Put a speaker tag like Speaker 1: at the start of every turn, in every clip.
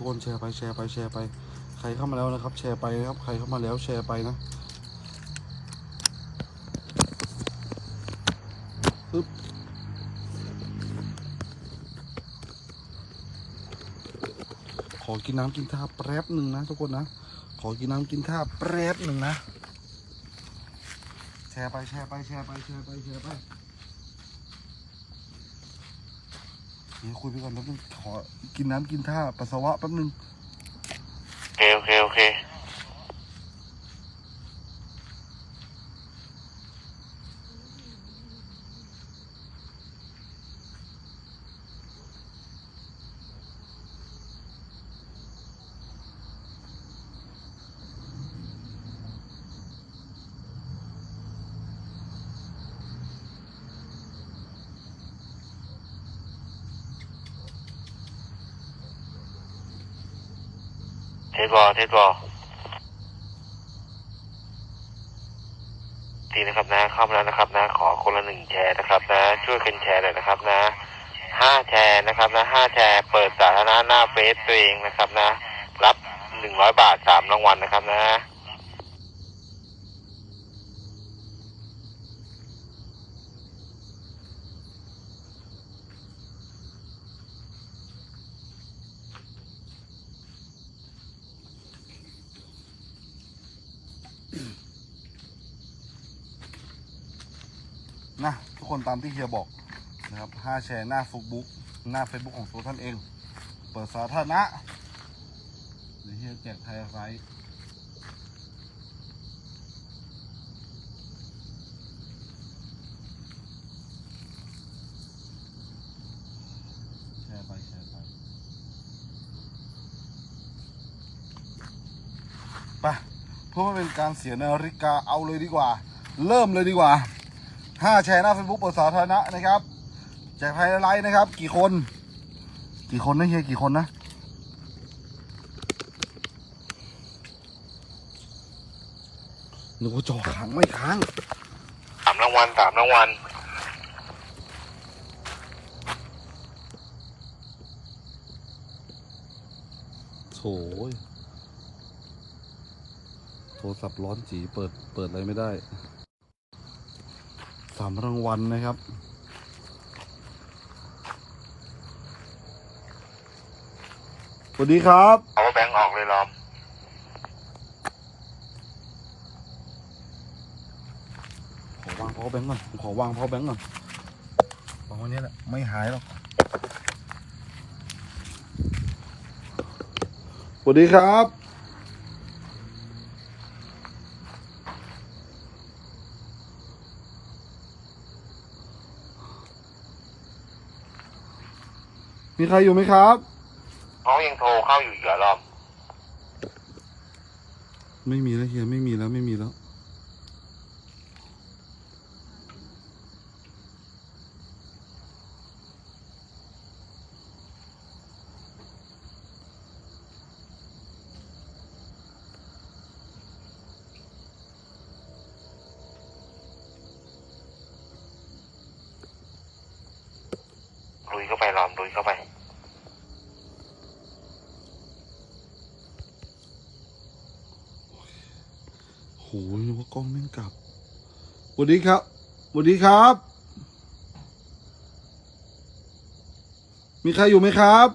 Speaker 1: ทุกคนแชร์ไปแชร์ไปแชร์ไป ใครเข้ามาแล้วนะครับ แชร์ไปนะครับ ใครเข้ามาแล้วแชร์ไปนะปึ๊บขอกินน้ำกินท่าแป๊บหนึ่งนะทุกคนนะ ขอกินน้ำกินท่าแป๊บหนึ่งนะ แชร์ไปแชร์ไปแชร์ไปแชร์ไปแชร์ไปเดี๋ยว คุยไปก่อนแป๊บนึงขอกินน้ำกินท่าปัสสาวะแป๊บนึง
Speaker 2: โอเคโอเคโอเค เทสบอลเทสบอลดีนะครับนะ เข้ามาแล้วนะครับนะ ขอคนละหนึ่งแชร์นะครับนะ ช่วยกันแชร์หน่อยนะครับนะห้าแชร์นะครับนะห้าแชร์เปิดสาธารณะหน้าเฟซตัวเองนะครับนะ รับหนึ่งร้อยบาทสามรางวัลนะครับนะ
Speaker 1: นะทุก คนตามที่เฮียบอกนะครับห้าแชร์หน้าเฟซบุ๊กหน้าเฟซบุ๊กของตัวท่านเอง เปิดสาธารณะเดี๋ยวเฮียแจกไทยไรแชร์ไปแชร์ไปไปเพื่อไม่เป็นการเสียนาฬิกาเอาเลยดีกว่า เริ่มเลยดีกว่า ห้าแชร์หน้าเฟซบุ๊กเปิดสาธารณะนะครับแจกไฮไลท์นะครับ กี่คน กี่คนนะเฮียกี่คนนะนึกว่าจอค้างไม่ค้าง
Speaker 2: สามรางวัลสามรางวัล
Speaker 1: โถยโทรศัพท์ร้อนจีเปิดเปิดอะไรไม่ได้ สามรางวัลนะครับ สวัสดีครับ
Speaker 2: เอาแบงค์ออกเลยล้อม
Speaker 1: ขอวางพาวแบงก์ก่อนผมขอวางพาวแบงก์ก่อนวางวันนี้แหละ ไม่หายหรอก สวัสดีครับ มีใครอยู่ไหมครับ
Speaker 2: เขายังโทรเข้าอยู่อีกเหรอล้อม
Speaker 1: ไม่มีแล้วเฮียไม่มีแล้วไม่มีแล้ว
Speaker 2: ลุยเข้าไปล้อมลุยเข้าไป
Speaker 1: โหนึกว่ากล้องแม่งกลับสวัสดีครับสวัสดีครับ มีใครอยู่ไหมครับ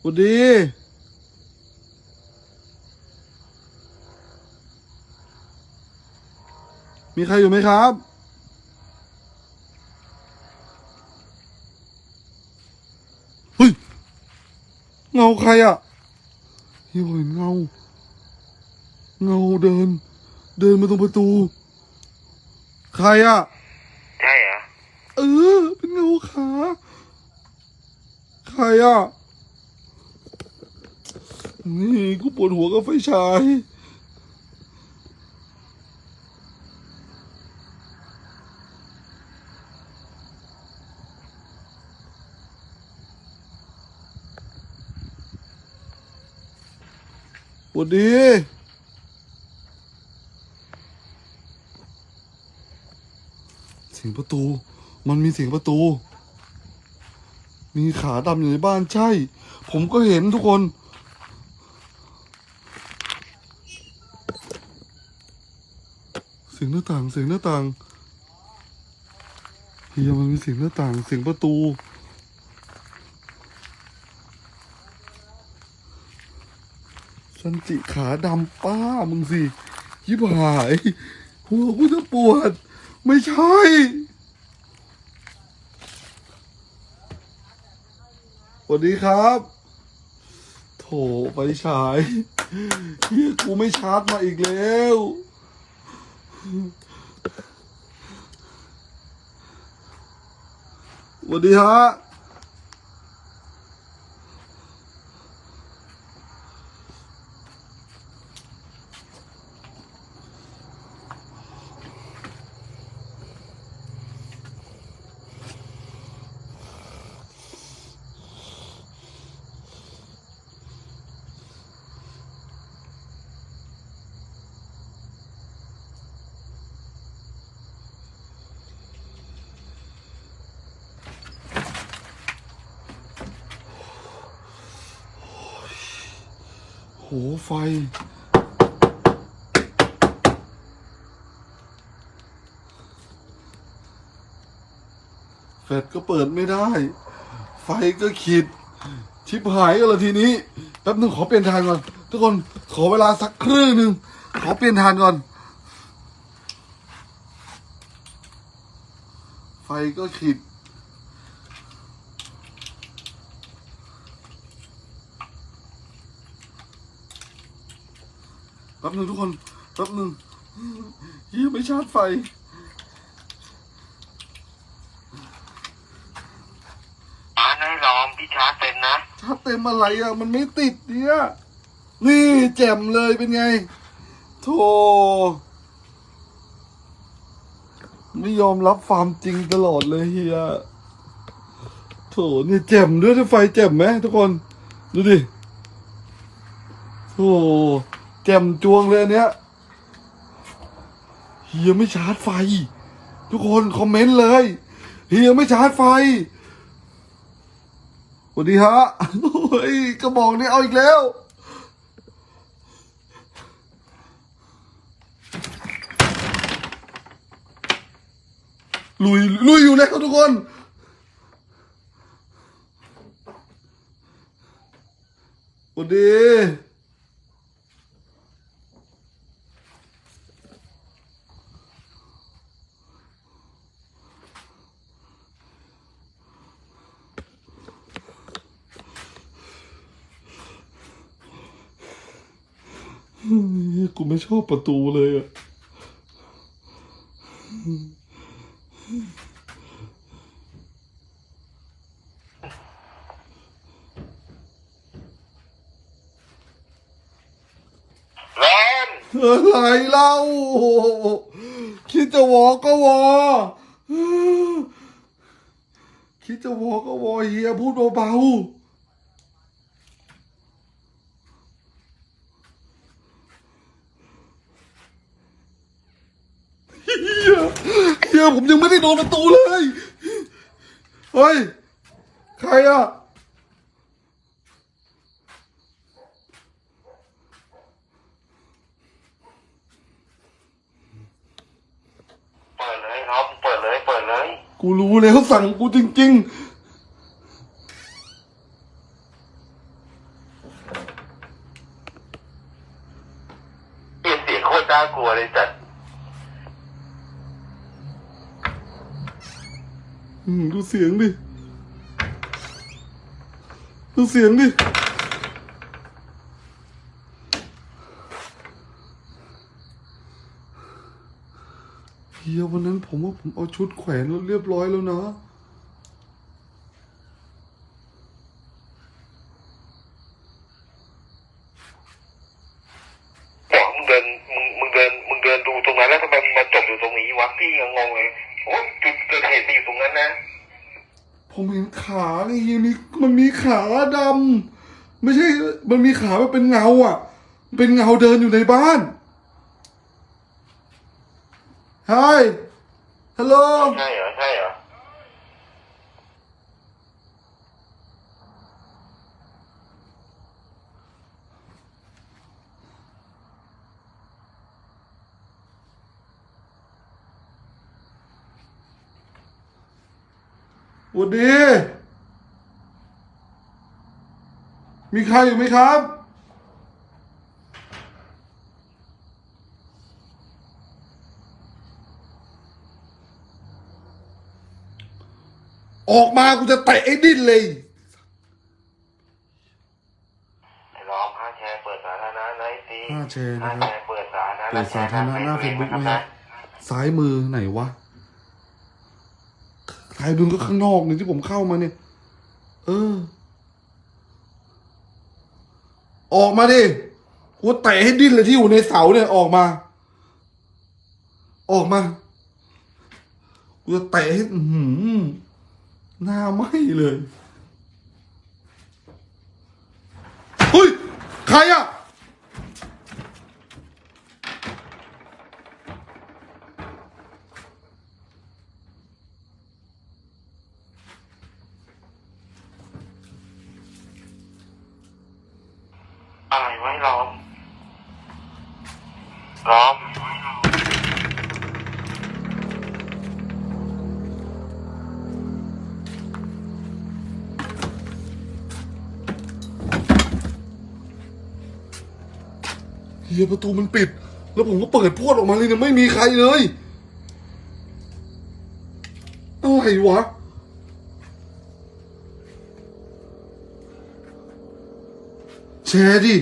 Speaker 1: สวัสดีมีใครอยู่ไหมครับ เฮ้ย เงาใครอะ่ะเฮ้ยเห็นเงา เงาเดิน เดินมาตรงประตู ใครอะ่ะ
Speaker 2: ใช่เหรอ
Speaker 1: เออ เป็นเงาขาใครอะ่ะนี่กูปวดหัวกับไฟฉาย ส วัสดี เสียงประตู มันมีเสียงประตู มีขาดำอยู่ในบ้านใช่ ผมก็เห็นทุกคน เสียงหน้าต่าง เสียงหน้าต่างเฮียมันมีเสียงหน้าต่าง เสียงประตู สันจิขาดำป้ามึงสิยิบหายหัวกูจะปวด ไม่ใช่ สวัสดีครับ โถไปฉายเฮียกูไม่ชาร์จมาอีกแล้วสวัสดีฮะ หไฟแฟลชก็เปิดไม่ได้ ไฟก็ขีด ชิบหายกันละทีนี้ แป๊บนึงขอเปลี่ยนทานก่อน ทุกคนขอเวลาสักครึ่งหนึ่งขอเปลี่ยนทานก่อน ไฟก็ขีด บหนึงทุกคนแป๊บหนึงยี่ไม่ชาร์จไฟ
Speaker 2: อ่านให้ลองพี่ชาร์จเป็นนะ
Speaker 1: ชาร์จเต็มอะไรอะ มันไม่ติดเนี่ยนี่แจ่มเลยเป็นไง โธ่ไม่ยอมรับความจริงตลอดเลยเฮียโถเนี่ยแจ่มด้วยถ้าไฟแจ่มไหมทุกคน ดูดิโธ่ แจ่มจวงเลยอันเนี้ยเฮียไม่ชาร์จไฟ ทุกคนคอมเมนต์เลยเฮียไม่ชาร์จไฟสวัสดีฮะเฮ้ยกระบอกนี้เอาอีกแล้ว ลุยลุยอยู่แล้วทุกคนสวัสดี กูไม่ชอบประตูเลยอะ
Speaker 2: แวน
Speaker 1: อะไรเล่า คิดจะวอก็วอ คิดจะวอก็วอเฮียพูดเบาๆ เฮียเฮียผมยังไม่ได้โดนประตูเลย เฮ้ย ใครอะ
Speaker 2: เปิดเลยน้องเปิดเลย เปิดเลย
Speaker 1: กูรู้แล้วสั่งกูจริง
Speaker 2: เปลี่ยนเสียงโคตรน่ากลัวเลยจัด
Speaker 1: ๆอืม ดูเสียงดิ ดูเสียงดิ เฮียวันนั้นผมว่าผมเอาชุดแขวนแล้วเรียบร้อยแล้วนะ
Speaker 2: บอกมึงเดินมึงมึงเดินมึงเดินดูตรงนั้นแล้วทำไมมึงมาจบอยู่ตรงนี้วะพี่ยังงงเลยโอ้จุดเกิดเหตุมันอยู่ตรงนั้นนะ
Speaker 1: ผมเห็นขาไอ้เฮียมีมันมีขาดำ ไม่ใช่ มันมีขาแบบเป็นเงาอะ เป็นเงาเดินอยู่ในบ้านใช่ฮัลโหล
Speaker 2: ใช่เหรอใช่เหรอ
Speaker 1: สวัสดี มีใครอยู่ไหมครับ ออกมากูจะเตะไอ้ดิ้นเลย
Speaker 2: ไอ้ล้อมห้าแชร์เปิดสาธารณะนะไอ้ซี
Speaker 1: ห้าแชร์
Speaker 2: ห้า
Speaker 1: นะครับ
Speaker 2: แชร์เปิดสาธารณะ
Speaker 1: เปิดสาธารณะหน้าเฟซบุ๊กนะครับซ้ายมือไหนวะซ้ายมือก็ข้างนอกนี่ที่ผมเข้ามาเนี่ย เออ ออกมาดิ กูเตะให้ดิ้นเลยที่อยู่ในเสาเนี่ยออกมา ออกมา กูจะเตะให้หืมหน้าไหมเลยเฮ้ย ใครอะ
Speaker 2: ล้อม
Speaker 1: เฮียประตูมันปิด แล้วผมก็เปิดพวดออกมาเลยเนี่ยไม่มีใครเลย อะไรวะ แชร์ดิ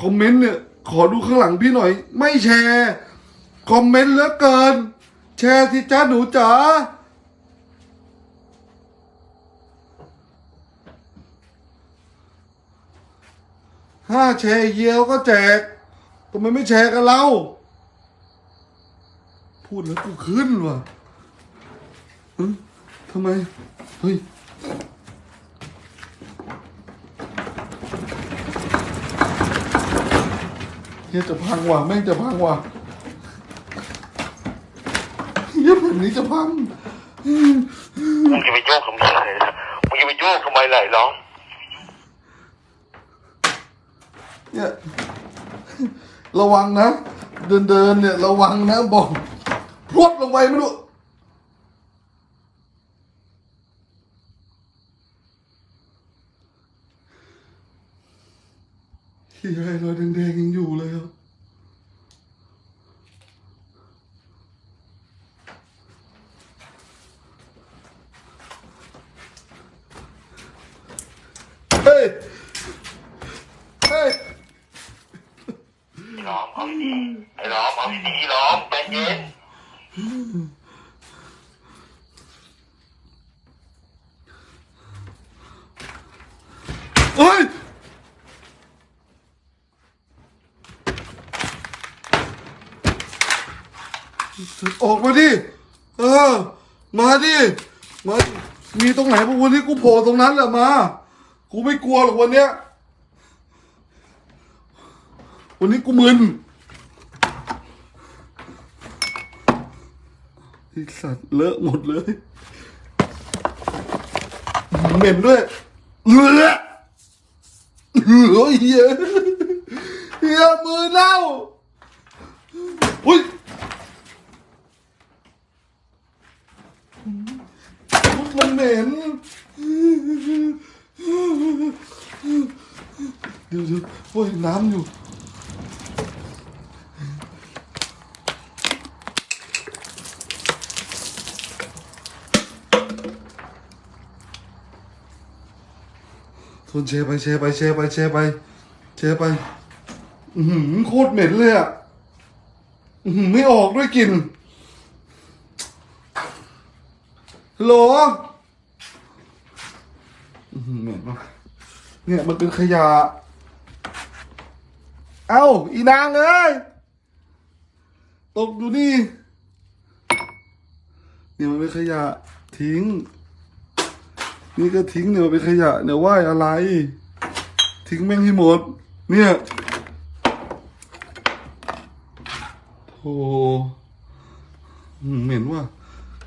Speaker 1: คอมเมนต์เนี่ย ขอดูข้างหลังพี่หน่อย ไม่แชร์คอมเมนต์เหลือเกิน แชร์สิจ้าหนูจ๋าห้าแชร์เยียวก็แจกทำไมไม่แชร์กันเล่าพูดแล้วกูขึ้นว่ะทำไม เฮ้ย ฮียจะพังว่ะแม่งจะพังว่ะเฮียแบบนี้จะพัง
Speaker 2: มึงจะไปโยกทำไมเลยนะมึงจะไปโยกทำไมไหลล้อม
Speaker 1: เนี่ยระวังนะ เดินเดินๆเนี่ย ระวังนะบอกพรวดลงไปไม่รู้ ที่ไอ้รอยแดงๆยังอยู่เลยครับเฮ้ย เฮ้ย
Speaker 2: ไอ้ล้อมเอาดีๆไอ้ล้อมเอาดีๆล้อมใจเย็น
Speaker 1: เฮ้ย ออกมาดิ เออ มา ดิมามีตรงไหนพวกวันนี้กูโผล่ตรงนั้นแหละมา กูไม่กลัวหรอกวันเนี้ย วันนี้กูมึนไอสัตว์เลอะหมดเลย เหม็นด้วยเลือดเฮ้ยเหี้ยเฮียมือเน่าอุ้ย มันเหม็นเดี๋ยวเดี๋ยวโอ้ยน้ำอยู่ทนแชร์ไปแชร์ไปแชร์ไปแชร์ไปแชร์ไป อือหือโคตรเหม็นเลยอะ อือหือไม่ออกด้วยกลิ่นฮัล โหลเหม็นมากเนี่ยมันเป็นขยะ เอ้า อีนางเอ้ย ตกดูนี่เนี่ยมันเป็นขยะ ทิ้ง นี่ก็ทิ้งเนี่ยมันเป็นขยะ เนี่ยไหวอะไร ทิ้งแม่งให้หมด เนี่ยโธ่เหม็นว่ะ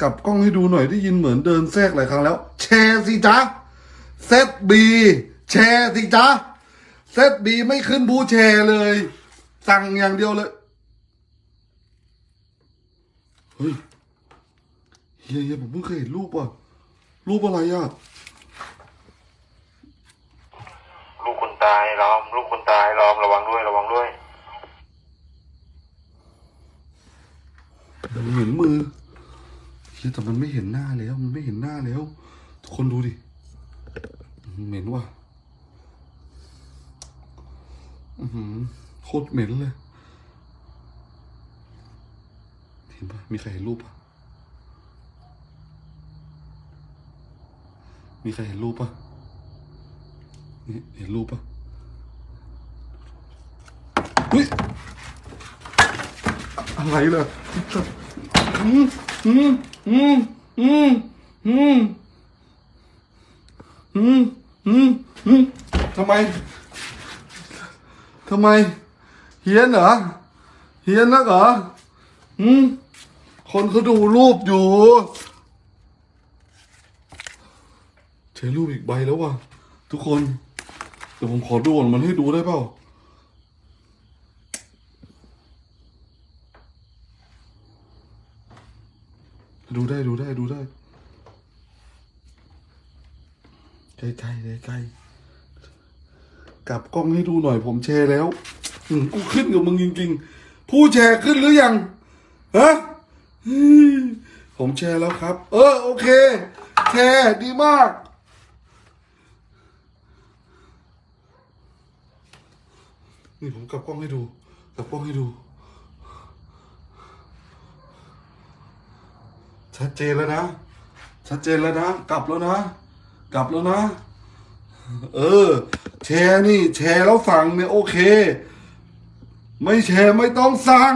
Speaker 1: กลับกล้องให้ดูหน่อยได้ยินเหมือนเดินแทรกหลายครั้งแล้ว แชร์สิจ๊ะเซตบีแชร์สิจ๊ะเซตบีไม่ขึ้นบูแชร์เลย สั่งอย่างเดียวเลยเฮ้ยเฮียเฮียผมเพิ่งเคยเห็นรูปว่ะรูปอะไรอะ
Speaker 2: ลูกคนตายล้อมลูกคนตายล้อมระวังด้วยระวังด้วย
Speaker 1: มันเห็นมือ แต่มันไม่เห็นหน้าแล้ว มันไม่เห็นหน้าแล้ว ทุกคนดูดิ เหม็นว่ะโคตรเหม็นเลย เห็นปะมีใครเห็นรูปปะมีใครเห็นรูปปะนี่เห็นรูปปะเฮ้ยอะไรล่ะ อืมอืมอืมอืมอืมอืมอืมอืมทำไมทำไม เฮียนเหรอ เฮียนนักเหรออืมคนเขาดูรูปอยู่ใช้รูปอีกใบแล้วว่ะ ทุกคน เดี๋ยวผมขอดูก่อนมันให้ดูได้เปล่า ดูได้ดูได้ดูได้ ใกล้ๆใกล้ๆกลับกล้องให้ดูหน่อยผมแชร์แล้ว อืมกูขึ้นกับมึงจริงๆ ผู้แชร์ขึ้นหรือยังฮะผมแชร์แล้วครับ เออโอเค แชร์ดีมาก นี่ผมกลับกล้องให้ดู กลับกล้องให้ดู ชัดเจนแล้วนะ ชัดเจนแล้วนะ กลับแล้วนะ กลับแล้วนะ เออ แชร์นี่ แชร์แล้วสั่งเนี่ยโอเค ไม่แชร์ไม่ต้องสั่ง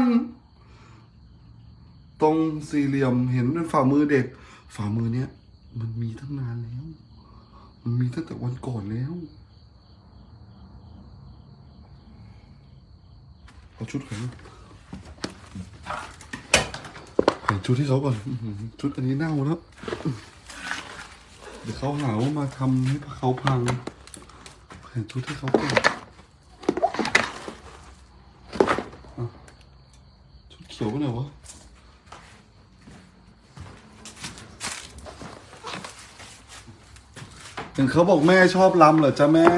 Speaker 1: ตรงสี่เหลี่ยมเห็นเป็นฝ่ามือเด็ก ฝ่ามือเนี้ยมันมีตั้งนานแล้ว มันมีตั้งแต่วันก่อนแล้ว เอาชุดแข็ง เห็นชุดที่เขาก่อนชุดอันนี้เน่าแล้ว เดี๋ยวเขาหาว่ามาทำให้เขาพังเห็นชุดที่เขาก่อนอชุดเขียวไปไหนวะเห็นเขาบอกแม่ชอบลำเหรอจ๊ะแม่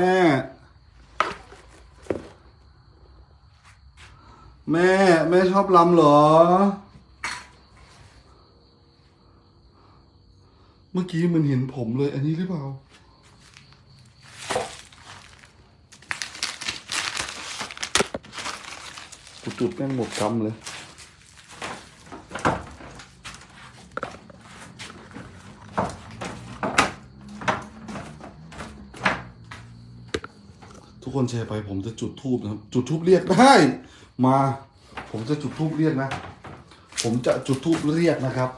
Speaker 1: แม่ แม่ชอบลำเหรอ เมื่อกี้มันเห็นผมเลย อันนี้หรือเปล่ากูจุดแม่งหมดกำเลยทุกคนแชร์ไปผมจะจุดทูบนะครับ จุดทูบเรียกได้มา ผมจะจุดทูบเรียกนะ ผมจะจุดทูบเรียกนะครับ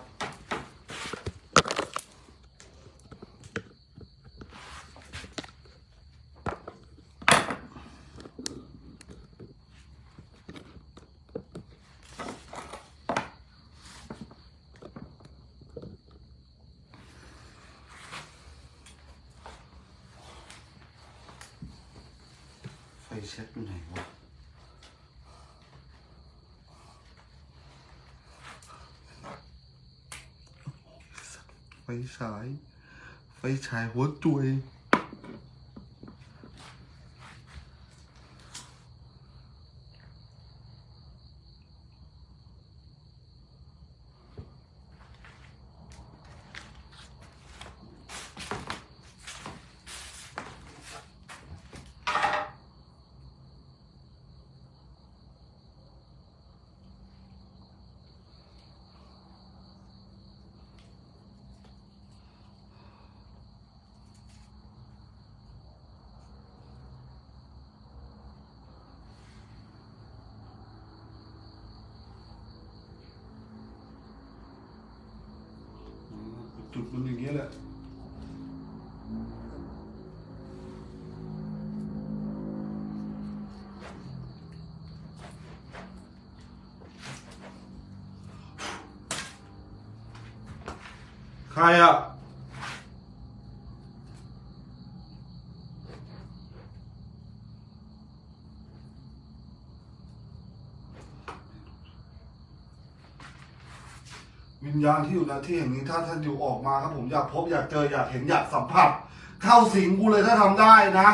Speaker 1: ไฟเช็คอยู่ไหนวะ ไฟ ฉาย ไฟฉายหัวจุย tuttuk bunu gele. Kaya ญาณที่อยู่ในที่แห่งนี้ถ้าท่านอยู่ออกมาครับ ผมอยากพบอยากเจออยากเห็นอยากสัมผัส เข้าสิงกูเลยถ้าทำได้นะ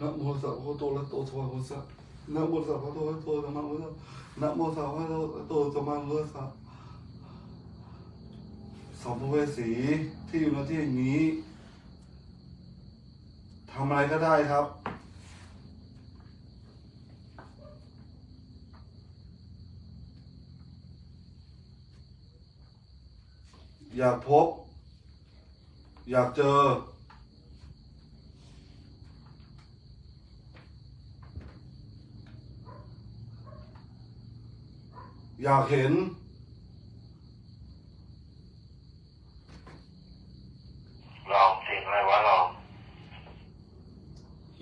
Speaker 1: นะโมสัพพะโตอะระโตสัมาสัมพุทธัสะนะโมสัพพะโตอะระโตสัมมาสัมพุทธัสะนะโมสัพพะโตระโตสัมมาสัมพุทธัสะสัมภเวสีที่อยู่ในที่อย่งนี้ ทำอะไรก็ได้ครับ อยากพบ อยากเจอ อยากเห็น
Speaker 2: ลองสียงอะไรวะลอง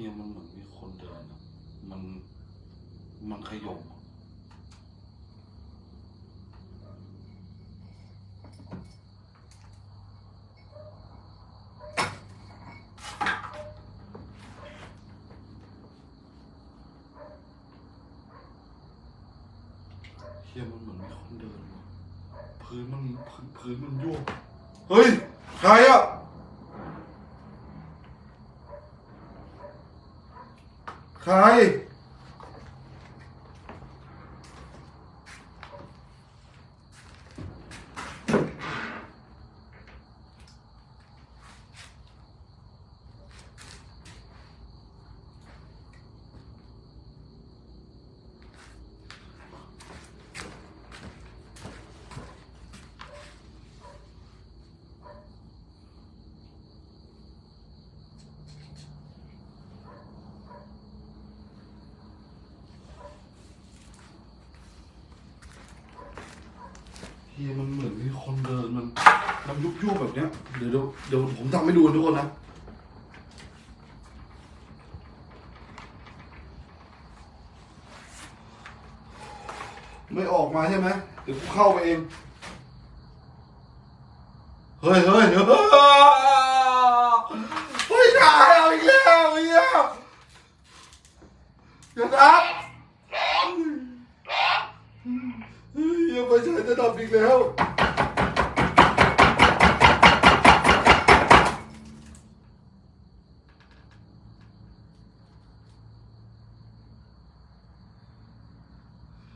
Speaker 1: ฮียมันเหมือนมีคนเดินอะมัน มันขยมอะเฮียมันเหมือนมีคนเดินว่ะพื้นมันพื้นพื้นมันโยก เฮ้ย ใครอะ ใเฮียมันเหมือนมีคนเดินมันมันยุบยุบแบบเนี้ยเดี๋ยวเดี๋ยวเดี๋ยวผมทำให้ดูทุกคนนะไม่ออกมาใช่ไหมเดี๋ยวกูเข้าไปเอง เฮ้ยเฮ้ยเฮ้ยเฮ้ยตายเอาอีกแล้วไอ้เหี้ยอย่าดับ
Speaker 2: ร้องร้อง
Speaker 1: เฮ้ยอย่าไปใช้จะดับ อีกแล้ว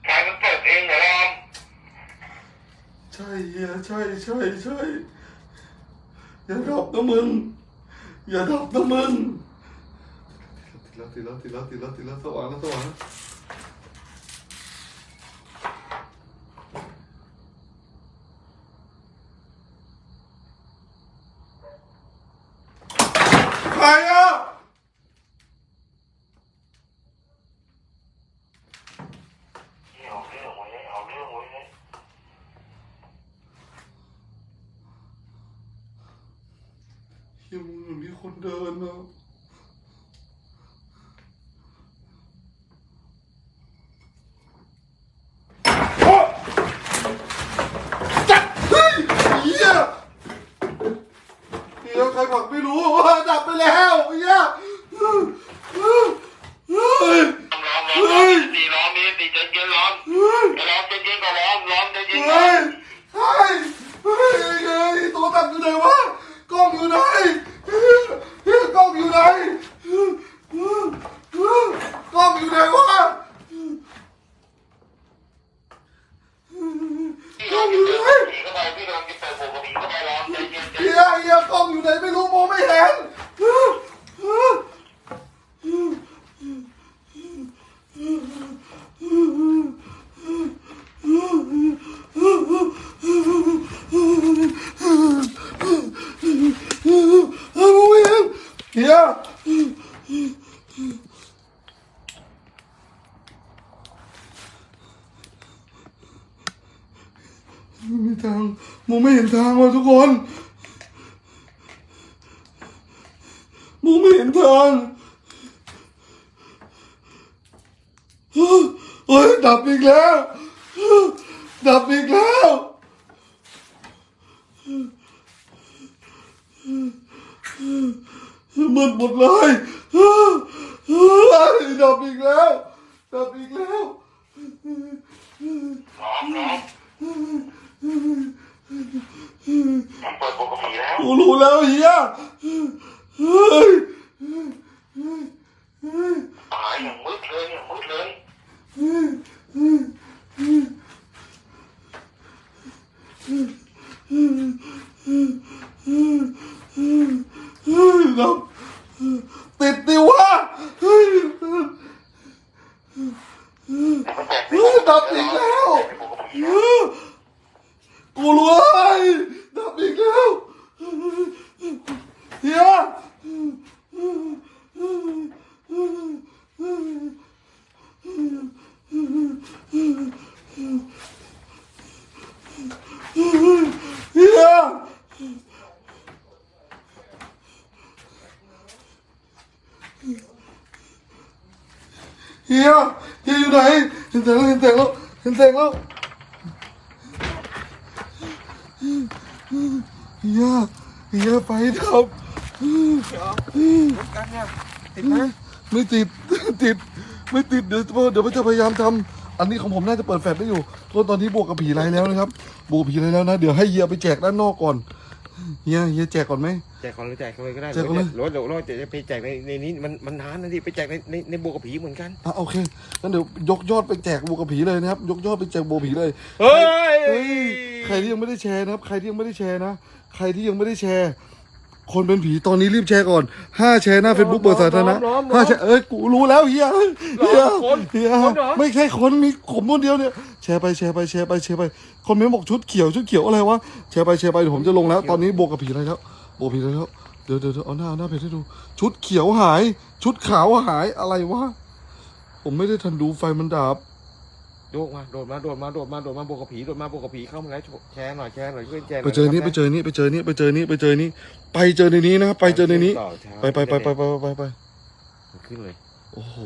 Speaker 2: ใครมันเปิดเองเหรอลอง
Speaker 1: ใช่เฮียใช่ใช่ใช่อย่าดับนะมึง อย่าดับนะมึงติดแล้วติดแล้วติดแล้วติดแล้วติดแล้วสว่างแล้วสว่างแล้วใครอะ
Speaker 2: เอาเรื่องไว้เลยเอาเรื่องไว้เลย
Speaker 1: เฮียมึงเหมือนมีคนเดินอะโอ๊ะจัดเฮ้ยเฮียเฮียใครผลักไม่รู้ว่าดับไปแล้วเฮียเฮ้ย
Speaker 2: ร้องร้องร้องดีร้องนี้ดีใจ เย็นร้องร้องจเย็นก็ร้องร้องใจเย็น
Speaker 1: เฮ้ยเฮ้ยเฮ้ยเฮ้ยตัวตัดอยู่ไหนวะกล้องอยู่ไหนเฮ้ยเฮ้ยกล้องอยู่ไหนเฮ้ยเฮ้ยเฮ้ยกล้องอยู่ไหนวะกล้องอยู่ไหน
Speaker 2: ไปพี่กำลังจะเปิดผมกับผีเข้ไปร้องใจเย็นใจ
Speaker 1: เฮียเฮียกล้องอยู่ไหนไม่รู้มองไม่เห็น เฮ้ยยเฮ้ยมองไม่ทางมองไม่เห็นทางว่ะทุกคนมองไม่เห็นก่อนโอ้ยดับอีกแล้ว ดับอีกแล้ว มืดหมดเลยดับอีกแล้ว ดับอีกแล้ว
Speaker 2: เปิดปกติแล้ว
Speaker 1: กูรู้แล้วเฮียเฮ้ย
Speaker 2: ตายอย่างมืดเลยอย่างมืดเลย
Speaker 1: ดับติดดิวะดับอีก
Speaker 2: แล้ว
Speaker 1: กูรู้เลยดับอีกแล้วเฮียเฮีย เฮียเฮียอยู่ไหนเห็นแสงแล้วเห็นแสงแล้วเห็นแสงแล้วเฮียเฮียไฟดับ
Speaker 3: กันเนี่ยติดไหม
Speaker 1: ไม่ติดติด ไม่ติดเดี๋ยวเดี๋ยวผมจะพยายามทำอันนี้ของผมน่าจะเปิดแฟลชได้อยู่เพราะตอนนี้บวกกับผีไรแล้วนะครับบวกกับผีไรแล้วนะเดี๋ยวให้เฮียไปแจกด้านนอกก่อนเฮียเฮียแจกก่อนไหม
Speaker 3: แจกก่อนเลยแจกเลยก็ได้
Speaker 1: แจกก่อนเลย
Speaker 3: รถเดี๋ยวรถจะไปแจกในในนี้มันมันนานนะดิไปแจกในในในบวกกับผีเหมือนกัน
Speaker 1: อะโอเคงั้นเดี๋ยวยกยอดไปแจกบวกกับผีเลยนะครับ ยกยอดไปแจกบวกผีเลย
Speaker 3: เฮ้ย
Speaker 1: เฮ้ยใครที่ยังไม่ได้แชร์นะครับ ใครที่ยังไม่ได้แชร์นะ ใครที่ยังไม่ได้แชร์ คนเป็นผีตอนนี้รีบแชร์ก่อนห้าแชร์หน้าเฟซบุ๊กเปิดสาธารณะห้าแชร์เอ้ยกูรู้แล้วเฮียเฮียเฮียไม่ใช่คนมีผมคนเดียวเนี่ยแชร์ไปแชร์ไปแชร์ไปแชร์ไปคอมเมนต์บอกชุดเขียวชุดเขียวอะไรวะแชร์ไปแชร์ไปเดี๋ยวผมจะลงแล้ว ตอนนี้บวกกับผีอะไรแล้วบวกผีอะไรแล้วเดี๋ยวเดี๋ยวเดี๋ยวเอาหน้าเอาหน้าเพจให้ดู ชุดเขียวหาย ชุดขาวหายอะไรวะผมไม่ได้ทันดูไฟมันดับ
Speaker 3: โดดมาโดดมาโดดมาโดดมาโดดมาบวกกับผีโดดมาบวกกับผีเข้ามาแล้วแชร์หน่อยแชร์หน่อยช่วยแชร์หน่
Speaker 1: ไป
Speaker 3: อย
Speaker 1: เจอนี้ไปเจอนี้ไปเจอนี้ไปเจอนี้ไปเจอนี้ไปเจอในนี้นะครับไปเจอในนี้
Speaker 3: ต่อแชร์
Speaker 1: ไปไปไปไปไปไปไป
Speaker 3: ขึ้นเลย
Speaker 1: โอ้โห